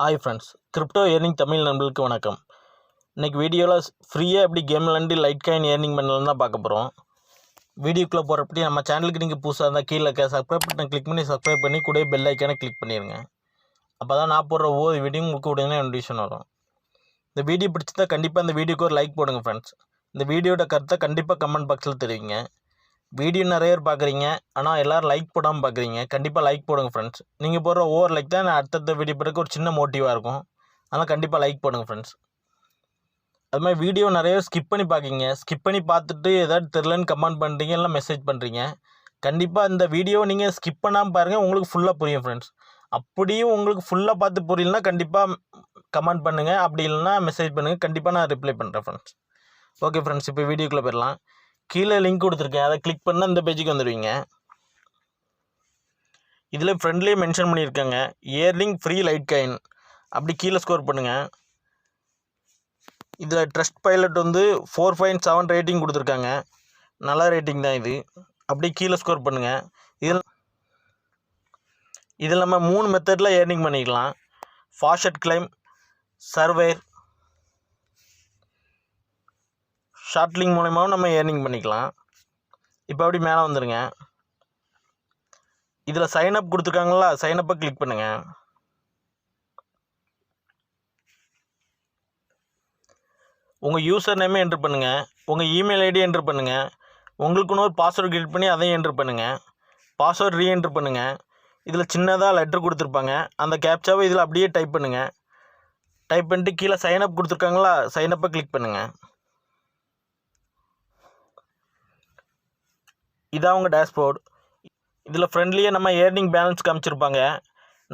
Hi friends crypto earning Tamil நண்பர்களுக்கு வணக்கம். இன்றைக்கி வீடியோவில் ஃப்ரீயாக எப்படி கேம் விளாண்டு லைட் காயின் ஏர்னிங் பண்ணலாம் தான் பார்க்க போகிறோம் வீடியோக்குள்ளே போகிறப்படி நம்ம சேனலுக்கு நீங்கள் புதுசாக இருந்தால் கீழே இருக்க சப்ஸ்கிரைப் பட்டன் கிளிக் பண்ணி சப்ஸ்கிரைப் பண்ணி கூட பெல் ஐக்கானே கிளிக் பண்ணிடுங்க அப்போ தான் நான் போடுற ஒவ்வொரு வீடியோ உங்களுக்கு உடனே நோட்டிஃபிகேஷன் வரும். இந்த வீடியோ பிடிச்சிருந்தா கண்டிப்பாக இந்த வீடியோக்கு ஒரு லைக் போடுங்க ஃப்ரெண்ட்ஸ் இந்த வீடியோட கருத்தை கண்டிப்பாக கமெண்ட் பாக்ஸில் தெரிவிங்க. வீடியோ நிறைய பேர் பார்க்குறீங்க. ஆனால் எல்லோரும் லைக் போடாமல் பார்க்குறீங்க. கண்டிப்பாக லைக் போடுங்க ஃப்ரெண்ட்ஸ் நீங்கள் போடுற ஓவர் லைக் தான் நான் அடுத்தடுத்த வீடியோ பிறகு ஒரு சின்ன மோட்டிவாக இருக்கும். அதனால் கண்டிப்பாக லைக் போடுங்க ஃப்ரெண்ட்ஸ் அது மாதிரி வீடியோ நிறைய ஸ்கிப் பண்ணி பார்க்குறீங்க. ஸ்கிப் பண்ணி பார்த்துட்டு ஏதாவது தெரிலன்னு கமெண்ட் பண்ணுறீங்க இல்லை மெசேஜ் பண்ணுறீங்க கண்டிப்பாக இந்த வீடியோ நீங்கள் ஸ்கிப் பண்ணாமல் பாருங்கள் உங்களுக்கு ஃபுல்லாக புரியும் ஃப்ரெண்ட்ஸ் அப்படியும் உங்களுக்கு ஃபுல்லாக பார்த்து புரியலனா கண்டிப்பாக கமெண்ட் பண்ணுங்கள் அப்படி இல்லைன்னா மெசேஜ் பண்ணுங்கள் கண்டிப்பாக நான் ரிப்ளை பண்ணுறேன் ஃப்ரெண்ட்ஸ் ஓகே ஃப்ரெண்ட்ஸ் இப்போ வீடியோக்குள்ளே போயிடலாம். கீழே லிங்க் கொடுத்துருக்கேன். அதை கிளிக் பண்ணால் இந்த பேஜுக்கு வந்துடுவீங்க. இதில் ஃப்ரெண்ட்லேயே மென்ஷன் பண்ணியிருக்காங்க. இயர்லிங் ஃப்ரீ லைட் காயின் அப்படி கீழே ஸ்கோர் பண்ணுங்கள் இதில் ட்ரஸ்ட் பைலட் வந்து ஃபோர் பாயிண்ட் செவன் ரேட்டிங் கொடுத்துருக்காங்க. நல்ல ரேட்டிங் தான் இது. அப்படி கீழே ஸ்கோர் பண்ணுங்கள் இதில் இதில் நம்ம மூணு மெத்தடில் ஏர்னிங் பண்ணிக்கலாம். ஃபாஷட் கிளைம் சர்வேர் ஷார்ட்லிங் மூலயமாவும் நம்ம ஏர்னிங் பண்ணிக்கலாம். இப்போ அப்படி மேலே வந்துடுங்க இதில் சைன் அப் கொடுத்துருக்காங்களா சைனப்பை கிளிக் பண்ணுங்கள் உங்கள் யூசர் நேமே என்ட்ரு பண்ணுங்கள் உங்கள் இமெயில் ஐடி என்ட்ரு பண்ணுங்கள் உங்களுக்குன்னு ஒரு பாஸ்வேர்டு கிரியேட் பண்ணி அதையும் என்ட்ரு பண்ணுங்கள் பாஸ்வேர்டு ரீஎன்ட்ரு பண்ணுங்கள் இதில் சின்னதாக லெட்ரு கொடுத்துருப்பாங்க. அந்த கேப்சாவை இதில் அப்படியே டைப் பண்ணுங்கள் டைப் பண்ணிட்டு கீழே சைன் அப் கொடுத்துருக்காங்களா சைனப்பை கிளிக் பண்ணுங்கள் இதான் உங்கள் டேஷ்போர்ட் இதில் ஃப்ரெண்ட்லியே நம்ம ஏர்னிங் பேலன்ஸ் காமிச்சிருப்பாங்க.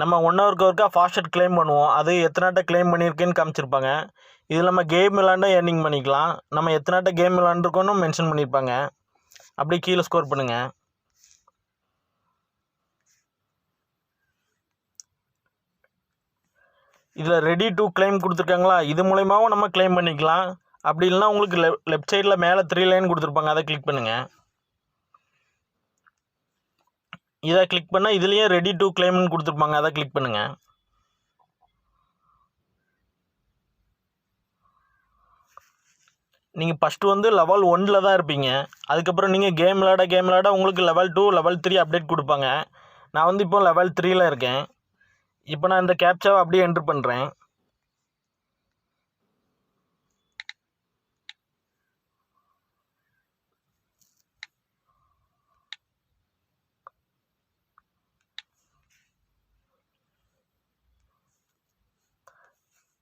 நம்ம ஒன் ஹவருக்கு ஒருக்கா ஃபாஸ்டட் கிளைம் பண்ணுவோம். அது எத்தனாட்ட கிளைம் பண்ணியிருக்கேன்னு காமிச்சிருப்பாங்க. இதில் நம்ம கேம் விளாண்டா ஏர்னிங் பண்ணிக்கலாம். நம்ம எத்தனாட்ட கேம் விளாண்டுருக்கோன்னு மென்ஷன் பண்ணியிருப்பாங்க. அப்படியே கீழே ஸ்கோர் பண்ணுங்கள் இதில் ரெடி டு கிளைம் கொடுத்துருக்காங்களா? இது மூலயமாவும் நம்ம கிளைம் பண்ணிக்கலாம். அப்படி இல்லைனா உங்களுக்கு லெ லெஃப்ட் சைடில் மேலே த்ரீ லைன் கொடுத்துருப்பாங்க. அதை கிளிக் பண்ணுங்கள் இதை கிளிக் பண்ணால் இதுலேயும் ரெடி டு கிளைம்னு கொடுத்துருப்பாங்க. அதை கிளிக் பண்ணுங்கள் நீங்கள் ஃபஸ்ட்டு வந்து லெவல் ஒன்னில் தான் இருப்பீங்க. அதுக்கப்புறம் நீங்கள் கேம் விளாட கேம் விளாட உங்களுக்கு level two level three update கொடுப்பாங்க. நான் வந்து இப்போ லெவல் த்ரீயில் இருக்கேன். இப்போ நான் இந்த கேப்சாவை அப்படியே என்ட்ரு பண்ணுறேன்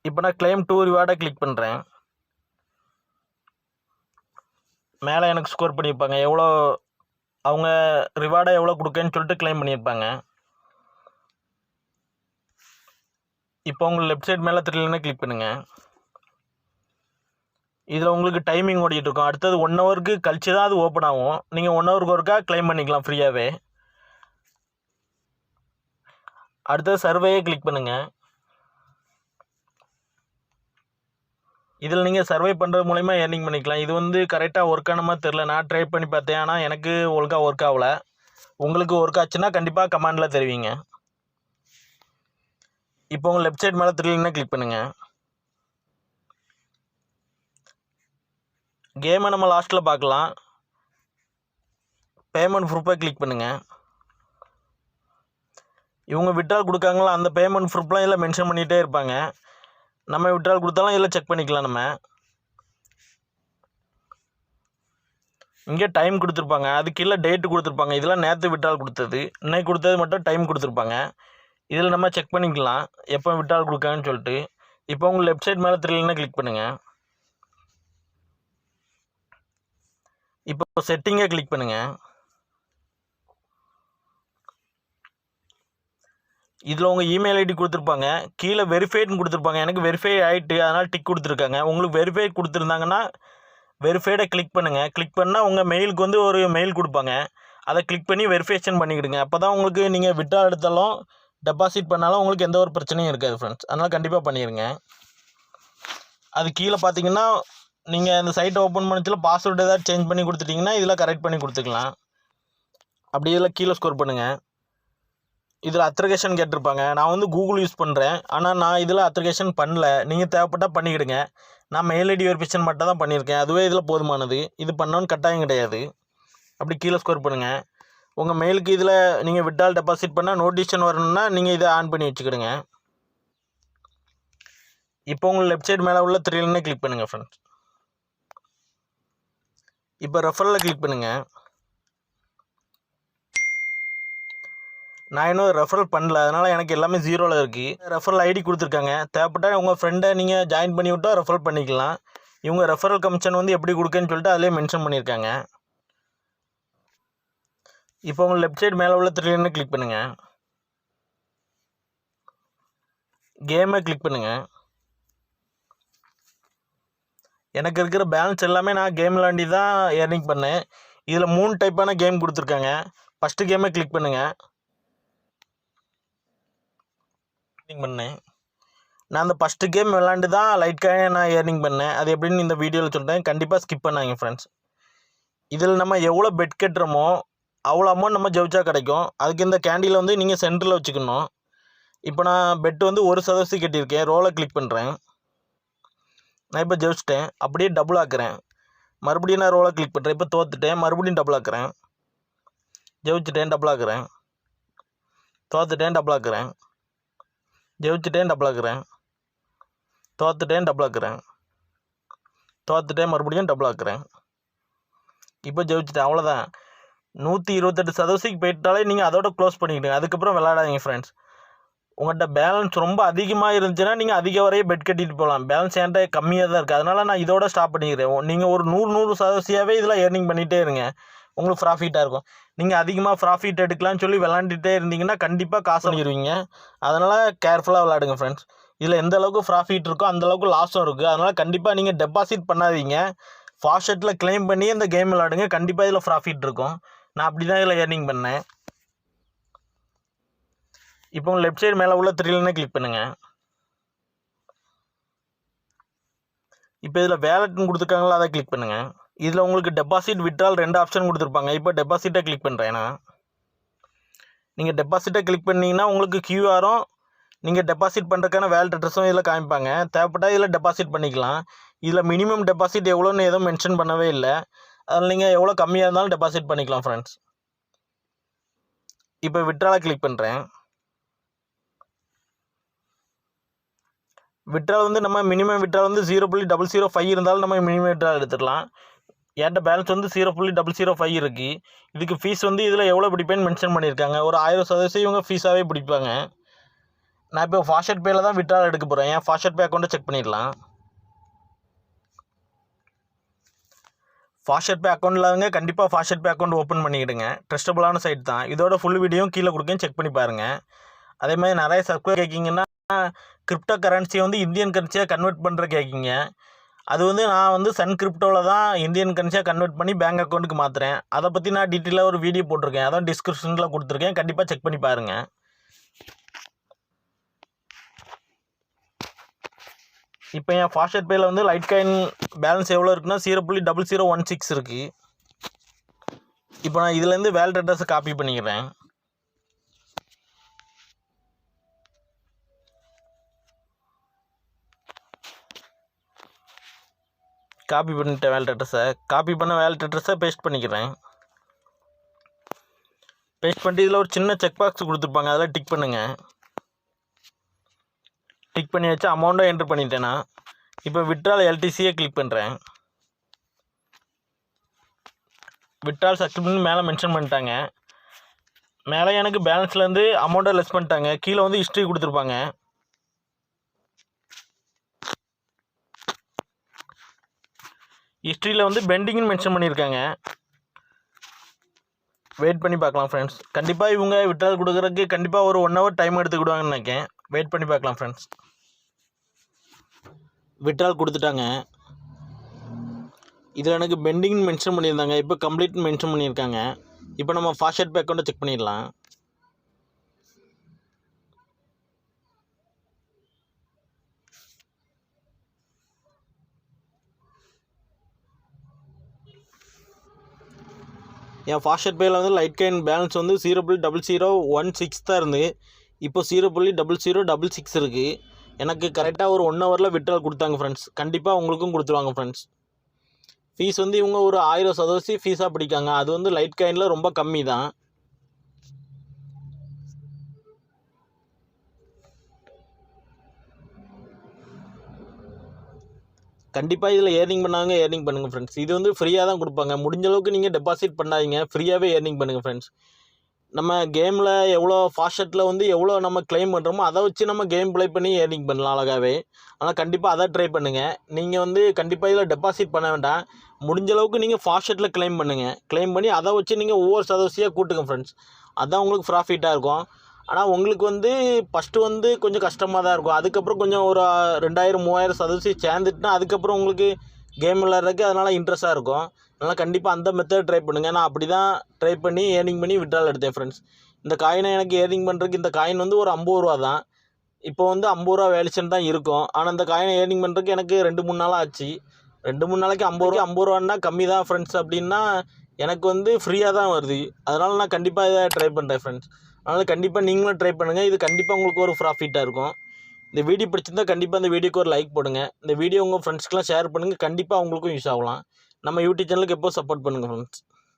இப்போ நான் கிளைம் டூ ரிவார்டை கிளிக் பண்ணுறேன் மேலே எனக்கு ஸ்கோர் பண்ணியிருப்பாங்க. எவ்வளோ அவங்க ரிவார்டை எவ்வளோ கொடுக்கன்னு சொல்லிட்டு கிளைம் பண்ணியிருப்பாங்க. இப்போ உங்களுக்கு லெஃப்ட் சைட் மேலே தெரியலன்னா கிளிக் பண்ணுங்கள் இதில் உங்களுக்கு டைமிங் ஓடிட்டு இருக்கும். அடுத்தது ஒன் ஹவருக்கு கழிச்சு தான் அது ஓப்பன் ஆகும். நீங்கள் ஒன் ஹவருக்கு ஒருக்கா கிளைம் பண்ணிக்கலாம் ஃப்ரீயாகவே அடுத்தது சர்வேயை கிளிக் பண்ணுங்கள் இதில் நீங்கள் சர்வே பண்ணுறது மூலிமா ஏர்னிங் பண்ணிக்கலாம். இது வந்து கரெக்டாக ஒர்க் ஆனமா தெரில நான் ட்ரை பண்ணி பார்த்தேன். ஆனால் எனக்கு ஒழுங்காக ஒர்க் ஆகலை. உங்களுக்கு ஒர்க் ஆச்சுன்னா கண்டிப்பாக கமாண்டில் தெரிவிங்க. இப்போ உங்கள் லெஃப்ட் சைட் மேலே த்ரீலிங்னா கிளிக் பண்ணுங்கள் கேமை நம்ம லாஸ்ட்டில் பார்க்கலாம். பேமெண்ட் ப்ரூஃபை கிளிக் பண்ணுங்கள் இவங்க விட்ரால் கொடுக்காங்களா? அந்த பேமெண்ட் ப்ரூஃப்லாம் இதில் மென்ஷன் பண்ணிகிட்டே இருப்பாங்க. நம்ம விட்ரால் கொடுத்தாலும் இதில் செக் பண்ணிக்கலாம் நம்ம. இங்கே டைம் கொடுத்துருப்பாங்க. அதுக்கு கீழே டேட்டு கொடுத்துருப்பாங்க. இதெல்லாம் நேற்று விட்ரால் கொடுத்தது. இன்னைக்கு கொடுத்தது மட்டும் டைம் கொடுத்துருப்பாங்க. இதில் நம்ம செக் பண்ணிக்கலாம். எப்போ விட்ரால் கொடுக்காங்கன்னு சொல்லிட்டு. இப்போ உங்கள் லெஃப்ட் சைடு மேலே தெரியலன்னா கிளிக் பண்ணுங்கள் இப்போ செட்டிங்கை கிளிக் பண்ணுங்கள் இதில் உங்கள் இமெயில் ஐடி கொடுத்துருப்பாங்க. கீழே வெரிஃபைட்னு கொடுத்துருப்பாங்க. எனக்கு வெரிஃபை ஆகிட்டு அதனால் டிக் கொடுத்துருக்காங்க. உங்களுக்கு வெரிஃபை கொடுத்துருந்தாங்கன்னா வெரிஃபைடை கிளிக் பண்ணுங்கள் கிளிக் பண்ணால் உங்கள் மெயிலுக்கு வந்து ஒரு மெயில் கொடுப்பாங்க. அதை கிளிக் பண்ணி வெரிஃபிகேஷன் பண்ணிக்கிடுங்க. அப்போ தான் உங்களுக்கு நீங்கள் விட்ரா எடுத்தாலும் டெபாசிட் பண்ணாலும் உங்களுக்கு எந்த ஒரு பிரச்சனையும் இருக்காது ஃப்ரெண்ட்ஸ் அதனால் கண்டிப்பாக பண்ணிடுங்க அது கீழே பார்த்தீங்கன்னா நீங்கள் இந்த சைட்டை ஓப்பன் பண்ணச்சில் பாஸ்வேர்டு ஏதாவது சேஞ்ச் பண்ணி கொடுத்துட்டிங்கன்னா இதில் கரெக்ட் பண்ணி கொடுத்துக்கலாம். அப்படி இதில் கீழே ஸ்கோர் பண்ணுங்கள் இதில் அத்ரிகேஷன் கேட்டிருப்பாங்க. நான் வந்து கூகுள் யூஸ் பண்ணுறேன் ஆனால் நான் இதில் அத்ரிகேஷன் பண்ணல. நீங்கள் தேவைப்பட்டால் பண்ணிக்கிடுங்க. நான் மெயில் ஐடி வெரிஃபிகேஷன் மட்டும் தான் பண்ணியிருக்கேன். அதுவே இதில் போதுமானது. இது பண்ணோன்னு கட்டாயம் கிடையாது. அப்படி கீழே ஸ்கோர் பண்ணுங்கள் உங்கள் மெயிலுக்கு இதில் நீங்கள் விட்டால் டெபாசிட் பண்ணால் நோட்டிஃபிகேஷன் வரணும்னா நீங்கள் இதை ஆன் பண்ணி வச்சுக்கிடுங்க. இப்போ உங்கள் லெஃப்ட் சைடு மேலே உள்ள த்ரீலனே கிளிக் பண்ணுங்கள் ஃப்ரெண்ட்ஸ் இப்போ ரெஃபரில் கிளிக் பண்ணுங்கள் நான் இன்னும் ரெஃபரல் பண்ணல. அதனால் எனக்கு எல்லாமே ஜீரோவில் இருக்குது ரெஃபரல் ஐடி கொடுத்துருக்காங்க. தேவைப்பட்டால் உங்கள் ஃப்ரெண்டை நீங்கள் ஜாயின் பண்ணி விட்டால் ரெஃபர் பண்ணிக்கலாம். இவங்க ரெஃபரல் கமிஷன் வந்து எப்படி கொடுக்குன்னு சொல்லிட்டு அதிலே மென்ஷன் பண்ணியிருக்காங்க இப்போ உங்கள் லெஃப்ட் சைடு மேலே உள்ள த்ரீலன்னு கிளிக் பண்ணுங்கள் கேமை கிளிக் பண்ணுங்கள் எனக்கு இருக்கிற பேலன்ஸ் எல்லாமே நான் கேம் விளாண்டி தான் ஏர்னிங் பண்ணேன். இதில் மூணு டைப்பான கேம் கொடுத்துருக்காங்க. ஃபஸ்ட்டு கேமை கிளிக் பண்ணுங்கள் ஏர்னிங் பண்ணேன். நான் அந்த ஃபஸ்ட்டு கேம் விளாண்டு தான் லைட்காக நான் ஏர்னிங் பண்ணேன். அது எப்படின்னு இந்த வீடியோவில் சொல்கிறேன் கண்டிப்பாக ஸ்கிப் பண்ணாங்க ஃப்ரெண்ட்ஸ் இதில் நம்ம எவ்வளோ பெட் கட்டுறோமோ அவ்வளோ அமௌண்ட் நம்ம ஜெயிச்சா கிடைக்கும். அதுக்கு இந்த கேண்டியில் வந்து நீங்கள் சென்டரில் வச்சுக்கணும். இப்போ நான் பெட் வந்து ஒரு சதவீதம் கட்டியிருக்கேன். ரோலை கிளிக் பண்ணுறேன் நான் இப்போ ஜெயிச்சிட்டேன். அப்படியே டபுள் ஆக்குறேன். மறுபடியும் நான் ரோலை கிளிக் பண்ணுறேன் இப்போ தோத்துட்டேன். மறுபடியும் டபுள் ஆக்குறேன். ஜெயிச்சிட்டேன் டபுள் ஆக்குறேன். தோத்துட்டேன் டபுள் ஆக்குறேன். ஜெயிச்சுட்டேன் டபுள் ஆக்குறேன். தோத்துட்டேன் டபுள் ஆக்குறேன். தோத்துட்டேன் மறுபடியும் டபுள் ஆக்குறேன். இப்போ ஜெயிச்சுட்டேன். அவ்வளோதான் நூற்றி இருபத்தெட்டு சதவீதத்துக்கு போயிட்டாலே நீங்கள் அதோட க்ளோஸ் பண்ணிக்கிட்டீங்க அதுக்கப்புறம் விளாடாதீங்க ஃப்ரெண்ட்ஸ் உங்கள்கிட்ட பேலன்ஸ் ரொம்ப அதிகமாக இருந்துச்சுன்னா நீங்கள் அதிக வரையே பெட் கட்டிட்டு போகலாம். பேலன்ஸ் என்கிட்ட கம்மியாக தான் இருக்குது அதனால் நான் இதோட ஸ்டாப் பண்ணிக்கிறேன். நீங்கள் ஒரு நூறு நூறு சதவீதமாகவே இதில் ஏர்னிங் பண்ணிகிட்டே இருங்க. உங்களுக்கு ப்ராஃபிட்டாக இருக்கும். நீங்கள் அதிகமாக ப்ராஃபிட் எடுக்கலாம்னு சொல்லி விளாண்டுட்டே இருந்தீங்கன்னா கண்டிப்பாக காசு பண்ணிடுவீங்க அதனால் கேர்ஃபுல்லாக விளாடுங்க ஃப்ரெண்ட்ஸ் இதில் எந்த அளவுக்கு ப்ராஃபிட் இருக்கோ அந்த அளவுக்கு லாஸும் இருக்குது அதனால் கண்டிப்பாக நீங்கள் டெபாசிட் பண்ணாதீங்க. ஃபாஸ்டெட்டில் க்ளைம் பண்ணி இந்த கேம் விளாடுங்க கண்டிப்பாக இதில் ப்ராஃபிட் இருக்கும். நான் அப்படி தான் இதில் ஏர்னிங் பண்ணேன். இப்போ உங்கள் லெஃப்ட் சைடு மேலே உள்ள த்ரீலனே கிளிக் பண்ணுங்கள் இப்போ இதில் வேலட்னு கொடுத்துருக்காங்களா அதை கிளிக் பண்ணுங்கள் இதில் உங்களுக்கு டெபாசிட் விட்ரால் ரெண்டு ஆப்ஷன் கொடுத்துருப்பாங்க. இப்போ டெபாசிட்டை கிளிக் பண்ணுறேன் நான் நீங்கள் டெபாசிட்டை கிளிக் பண்ணிங்கன்னா உங்களுக்கு கியூஆரும் நீங்கள் டெபாசிட் பண்ணுறதுக்கான வேல்ட் அட்ரஸும் இதில் காமிப்பாங்க. தேவைப்பட்டால் இதில் டெபாசிட் பண்ணிக்கலாம். இதில் மினிமம் டெபாசிட் எவ்வளோன்னு எதுவும் மென்ஷன் பண்ணவே இல்லை. அதில் நீங்கள் எவ்வளோ கம்மியாக இருந்தாலும் டெபாசிட் பண்ணிக்கலாம் ஃப்ரெண்ட்ஸ் இப்போ விட்ராலை கிளிக் பண்ணுறேன் விட்ரால் வந்து நம்ம மினிமம் விட்ரால் வந்து ஜீரோ புள்ளி டபுள் ஜீரோ ஃபைவ் இருந்தாலும் நம்ம மினிமம் விட்ரால் எடுத்துடலாம். என்கிட்ட பேலன்ஸ் வந்து ஜீரோ புள்ளி டபுள் ஜீரோ ஃபைவ் இருக்குது இதுக்கு ஃபீஸ் வந்து இதில் எவ்வளோ பிடிப்பேன்னு மென்ஷன் பண்ணியிருக்காங்க. ஒரு ஆயிரம் சதவீதம் இவங்க ஃபீஸாகவே பிடிப்பாங்க. நான் இப்போ ஃபாஸ்ட் பேயில் தான் விட்ரால் எடுக்க போகிறேன் என் ஃபாஸ்ட் பே அக்கௌண்ட்டை செக் பண்ணிடலாம். ஃபாஸ்ட் பே அக்கௌண்ட் இல்லாதவங்க கண்டிப்பாக ஃபாஸ்ட் பே அக்கௌண்ட் ஓப்பன் பண்ணிக்கிடுங்க. ட்ரஸ்டபுளான சைட் தான். இதோட ஃபுல் வீடியோவும் கீழே கொடுக்கேன். செக் பண்ணி பாருங்கள் அதே மாதிரி நிறைய சப்ஸ்கிரைப் கேட்கிங்கன்னா கிரிப்டோ கரன்சியை வந்து இந்தியன் கரன்சியாக கன்வெர்ட் பண்ணுற கேட்கிங்க. அது வந்து நான் வந்து சன் கிரிப்டோவில் தான் இந்தியன் கரன்சியாக கன்வெர்ட் பண்ணி பேங்க் அக்கௌண்ட்டுக்கு மாற்றுறேன் அதை பற்றி நான் டீட்டெயிலாக ஒரு வீடியோ போட்டிருக்கேன். அதான் டிஸ்கிரிப்ஷனில் கொடுத்துருக்கேன். கண்டிப்பாக செக் பண்ணி பாருங்கள் இப்போ என் ஃபாஸ்ட் பேயில் வந்து லைட் காயின் பேலன்ஸ் எவ்வளோ இருக்குன்னா ஜீரோ புள்ளி டபுள் ஜீரோ ஒன் சிக்ஸ் இருக்குது இப்போ நான் இதுலேருந்து வேல்ட் அட்ரஸை காப்பி பண்ணிக்கிறேன். காப்பி பண்ணிட்டேன் வேல்ட் அட்ரஸை காப்பி பண்ண வேல்ட் அட்ரஸை பேஸ்ட் பண்ணிக்கிறேன். பேஸ்ட் பண்ணிட்டு இதில் ஒரு சின்ன செக் பாக்ஸ் கொடுத்துருப்பாங்க. அதெல்லாம் டிக் பண்ணுங்கள் டிக் பண்ணி வச்சு அமௌண்ட்டும் என்ட்ரு பண்ணிட்டேன்னா இப்போ விட்ரால் எல்டிசியே கிளிக் பண்ணுறேன் விட்ரால் சக்ஸஸ்ஃபுல்னு மேலே மென்ஷன் பண்ணிட்டாங்க. மேலே எனக்கு பேலன்ஸ்லேருந்து அமௌண்ட்டை லெஸ் பண்ணிட்டாங்க. கீழே வந்து ஹிஸ்ட்ரி கொடுத்துருப்பாங்க. ஹிஸ்ட்ரியில் வந்து பெண்டிங்னு மென்ஷன் பண்ணியிருக்காங்க. வெயிட் பண்ணி பார்க்கலாம் ஃப்ரெண்ட்ஸ் கண்டிப்பாக இவங்க விட்ரால் கொடுக்குறதுக்கு கண்டிப்பாக ஒரு ஒன் ஹவர் டைம் எடுத்துக்கிடுவாங்கன்னு நினைக்கேன் வெயிட் பண்ணி பார்க்கலாம் ஃப்ரெண்ட்ஸ் விட்ரால் கொடுத்துட்டாங்க. இதில் எனக்கு பெண்டிங்னு மென்ஷன் பண்ணியிருந்தாங்க. இப்போ கம்ப்ளீட் மென்ஷன் பண்ணியிருக்காங்க. இப்போ நம்ம ஃபாஸ்ட் பே அக்கௌண்ட்டை செக் பண்ணிடலாம். என் ஃபாஸ்ட் பேயில் வந்து லைட் கைன் பேலன்ஸ் வந்து ஜீரோ புள்ளி டபுள் ஜீரோ ஒன் சிக்ஸ் தான் இருந்து இப்போ ஜீரோ புள்ளி டபுள் ஜீரோ டபுள் சிக்ஸ் இருக்குது எனக்கு கரெக்டாக ஒரு ஒன் ஹவரில் விட்ரால் கொடுத்தாங்க ஃப்ரெண்ட்ஸ் கண்டிப்பாக உங்களுக்கும் கொடுத்துருவாங்க ஃப்ரெண்ட்ஸ் ஃபீஸ் வந்து இவங்க ஒரு ஆயிரம் சதவீசி ஃபீஸாக பிடிக்காங்க. அது வந்து லைட் காயினில் ரொம்ப கம்மி தான் கண்டிப்பாக இதில் ஏர்னிங் பண்ணாங்க ஏர்னிங் பண்ணுங்கள் ஃப்ரெண்ட்ஸ் இது வந்து ஃப்ரீயாக தான் கொடுப்பாங்க. முடிஞ்ச அளவுக்கு நீங்கள் டெபாசிட் பண்ணாதீங்க. ஃப்ரீயாகவே ஏர்னிங் பண்ணுங்கள் ஃப்ரெண்ட்ஸ் நம்ம கேமில் எவ்வளோ ஃபாஸ்ட்டில் வந்து எவ்வளோ நம்ம க்ளைம் பண்ணுறோமோ அதை வச்சு நம்ம கேம் ப்ளே பண்ணி ஏர்னிங் பண்ணலாம் அழகாகவே ஆனால் கண்டிப்பாக அதை ட்ரை பண்ணுங்கள் நீங்கள் வந்து கண்டிப்பாக இதில் டெபாசிட் பண்ண வேண்டாம். முடிஞ்ச அளவுக்கு நீங்கள் ஃபாஸ்ட்டில் க்ளைம் பண்ணுங்கள் க்ளைம் பண்ணி அதை வச்சு நீங்கள் ஒவ்வொரு சதவசியாக கூட்டுங்க ஃப்ரெண்ட்ஸ் அதான் உங்களுக்கு ப்ராஃபிட்டாக இருக்கும். ஆனால் உங்களுக்கு வந்து ஃபஸ்ட்டு வந்து கொஞ்சம் கஷ்டமாக தான் இருக்கும். அதுக்கப்புறம் கொஞ்சம் ஒரு ரெண்டாயிரம் மூவாயிரம் சதவீசி சேர்ந்துட்டுனா அதுக்கப்புறம் உங்களுக்கு கேம் விளாட்றதுக்கு அதனால் இன்ட்ரெஸ்ட்டாக இருக்கும். அதனால் கண்டிப்பாக அந்த மெத்தட் ட்ரை பண்ணுங்கள் நான் அப்படி தான் ட்ரை பண்ணி ஏர்னிங் பண்ணி விட்ரால் எடுத்தேன் ஃப்ரெண்ட்ஸ் இந்த காயினை எனக்கு ஏர்னிங் பண்ணுறதுக்கு இந்த காயின் வந்து ஒரு ஐம்பது ரூபா தான். இப்போ வந்து ஐம்பது ரூபா வேலிச்சன் தான் இருக்கும். ஆனால் இந்த காயினை ஏர்னிங் பண்ணுறதுக்கு எனக்கு ரெண்டு மூணு நாள் ஆச்சு. ரெண்டு மூணு நாளைக்கு ஐம்பது ரூபா ஐம்பது ரூபான்னா கம்மி தான் ஃப்ரெண்ட்ஸ் அப்படின்னா எனக்கு வந்து ஃப்ரீயாக தான் வருது. அதனால் நான் கண்டிப்பாக இதை ட்ரை பண்ணுறேன் ஃப்ரெண்ட்ஸ் அதனால் கண்டிப்பாக நீங்களும் ட்ரை பண்ணுங்கள் இது கண்டிப்பாக உங்களுக்கு ஒரு ப்ராஃபிட்டாக இருக்கும். இந்த வீடியோ பிடிச்சிருந்தா கண்டிப்பாக இந்த வீடியோக்கு ஒரு லைக் போடுங்க. இந்த வீடியோ உங்கள் ஃப்ரெண்ட்ஸ்க்கெலாம் ஷேர் பண்ணுங்கள் கண்டிப்பாக அவங்களுக்கும் யூஸ் ஆகலாம். நம்ம யூடியூப் சேனலுக்கு எப்போ சப்போர்ட் பண்ணுங்கள் ஃப்ரெண்ட்ஸ்